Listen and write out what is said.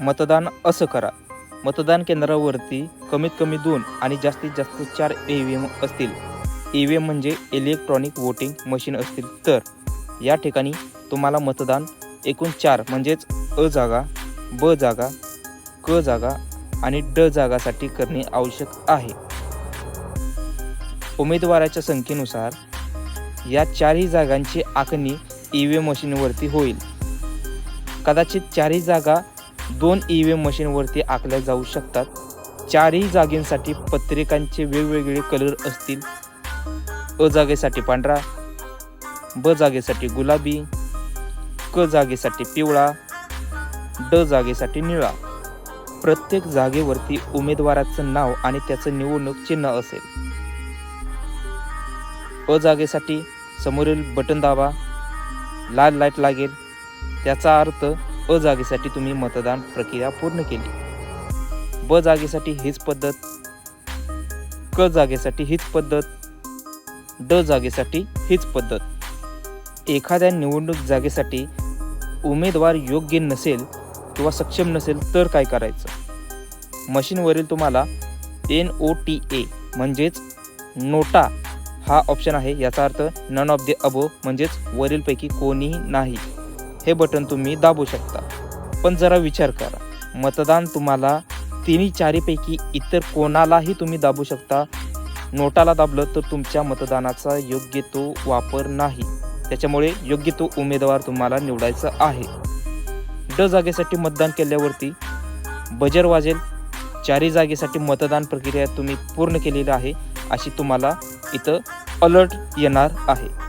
मतदान असं करा. मतदान केंद्रावरती कमीत कमी दोन आणि जास्तीत जास्त चार ई व्ही एम असतील. ई व्ही एम म्हणजे इलेक्ट्रॉनिक वोटिंग मशीन असतील. तर या ठिकाणी तुम्हाला मतदान एकूण चार म्हणजेच अ जागा ब जागा क जागा आणि ड जागासाठी करणे आवश्यक आहे. उमेदवाराच्या संख्येनुसार या चारही जागांची आखणी ई व्ही एम मशीनवरती होईल. कदाचित चारही जागा दोन ई व्ही एम मशीनवरती आखल्या जाऊ शकतात. चारही जागेंसाठी पत्रिकांचे वेगवेगळे कलर असतील. अ जागेसाठी पांढरा ब जागेसाठी गुलाबी क जागेसाठी पिवळा ड जागेसाठी निळा. प्रत्येक जागेवरती उमेदवाराचं नाव आणि त्याचं निवडणूक चिन्ह असेल. अ जागेसाठी समोरील बटन दाबा. लाल लाइट लागेल. त्याचा अर्थ अ जागेसाठी तुम्ही मतदान प्रक्रिया पूर्ण केली. ब जागेसाठी हीच पद्धत क जागेसाठी हीच पद्धत ड जागेसाठी हीच पद्धत. एखाद्या निवडणूक जागेसाठी उमेदवार योग्य नसेल किंवा सक्षम नसेल तर काय करायचं? मशीनवरील तुम्हाला एन ओ टी ए म्हणजेच नोटा हा ऑप्शन आहे. याचा अर्थ नन ऑफ द अबो म्हणजेच वरीलपैकी कोणीही नाही. हे बटन तुम्ही दाबू शकता. पण जरा विचार करा. मतदान तुम्हाला तिन्ही चारीपैकी इतर कोणालाही तुम्ही दाबू शकता. नोटाला दाबलं तर तुमच्या मतदानाचा योग्य तो वापर नाही. त्याच्यामुळे योग्य तो उमेदवार तुम्हाला निवडायचा आहे. ड जागेसाठी मतदान केल्यावरती बजर वाजेल. चारी जागेसाठी मतदान प्रक्रिया तुम्ही पूर्ण केलेली आहे अशी तुम्हाला इथं अलर्ट येणार आहे.